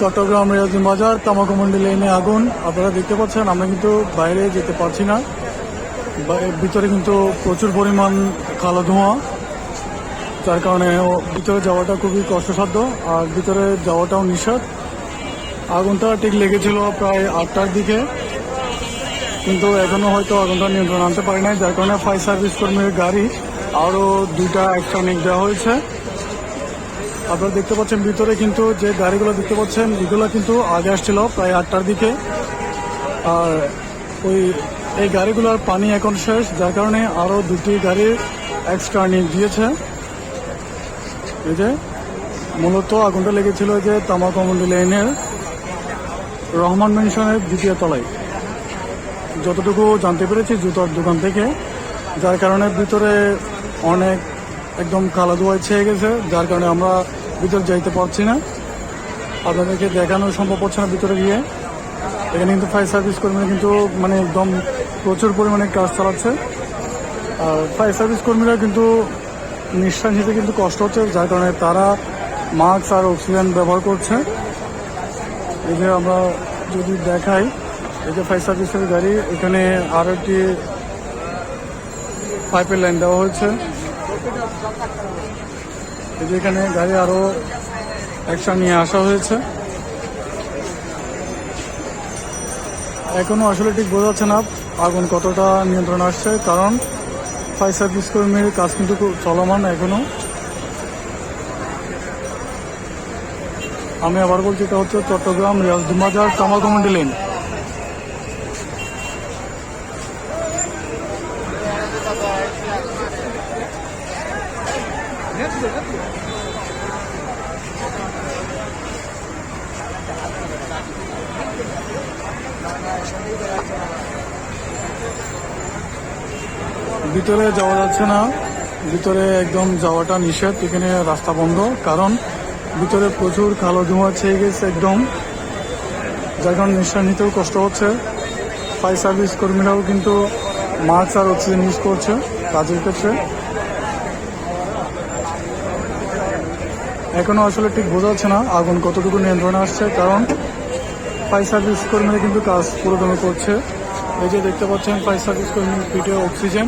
চট্টগ্রাম রেয়াজিম বাজার তামাকমন্ডি লেনে আগুন। আপনারা দেখতে পাচ্ছেন, আমরা কিন্তু বাইরে যেতে পারছি না। ভিতরে কিন্তু প্রচুর পরিমাণ কালো ধোঁয়া। যার কারণে ভিতরে যাওয়াটা খুবই কষ্টসাধ্য, আর ভিতরে যাওয়াটাও নিষেধ। আগুনটা ঠিক লেগেছিল প্রায় আটটার দিকে। কিন্তু এখনও হয়তো আগুনটা নিয়ন্ত্রণ আনতে পারি নাই, যার কারণে ফায়ার সার্ভিস কর্মীর গাড়ি আরও দুইটা এক্সট্রা নিক দেওয়া হয়েছে। আপনারা দেখতে পাচ্ছেন ভিতরে কিন্তু যে গাড়িগুলো দেখতে পাচ্ছেন, এগুলো কিন্তু আগে আসছিল প্রায় আটটার দিকে। আর ওই, এই গাড়িগুলোর পানি এখন শেষ, যার কারণে আরও দুটি গাড়ির এক্সট্রা নিক দিয়েছে এই যে, মূলত আগুনটা লেগেছিল যে তামাকমন্ডি লেনের রহমান মেনশনের দ্বিতীয় তলায়। যতটুকু জানতে পেরেছি, জুতার দোকান থেকে, যার কারণে ভিতরে অনেক একদম কালো ধোয়ায় ছেয়ে গেছে, যার কারণে আমরা ভিতরে যাইতে পারছি না। আপনাদেরকে দেখানো সম্ভব হচ্ছে না ভিতরে গিয়ে। এখানে কিন্তু ফায়ার সার্ভিস কর্মীরা কিন্তু মানে একদম প্রচুর পরিমাণে কাজ চালাচ্ছে। আর ফায়ার সার্ভিস কর্মীরা কিন্তু নিঃশ্বাস নিতে কিন্তু কষ্ট হচ্ছে, যার কারণে তারা মাস্ক আর অক্সিজেন ব্যবহার করছে। এই যে আমরা যদি দেখাই, এই যে ফায়ার সার্ভিসের গাড়ি, এখানে আরও একটি পাইপের লাইন দেওয়া হয়েছে। যে এখানে গাড়ি আরও একসা নিয়ে আসা হয়েছে। এখনও আসলে ঠিক বোঝা যাচ্ছে না আগুন কতটা নিয়ন্ত্রণ আসছে, কারণ ফায়ার সার্ভিস কর্মীর কাজ কিন্তু চলমান এখনও। আমি আবার বলছি, এটা হচ্ছে চট্টগ্রাম রিয়াজদুমাজার কামালকমন্ডি লেন ভিতরে যাওয়া যাচ্ছে না। ভিতরে একদম যাওয়াটা নিষেধ। এখানে রাস্তা বন্ধ। কারণ ভিতরে প্রচুর কালো ধোঁয়া ছেয়ে গেছে একদম। যার কারণে নিঃশ্বাস নিতেও কষ্ট হচ্ছে। ফায়ার সার্ভিস কর্মীরাও কিন্তু মাস্ক আর অক্সিজেন ইউজ করছে কাজের ক্ষেত্রে। এখনও আসলে ঠিক বোঝা যাচ্ছে না আগুন কতটুকু নিয়ন্ত্রণে আসছে, কারণ ফায়ার সার্ভিস কর্মীরা কিন্তু কাজ পুরোদমে করছে। এই যে দেখতে পাচ্ছেন, ফায়ার সার্ভিস কর্মীর পিঠে অক্সিজেন।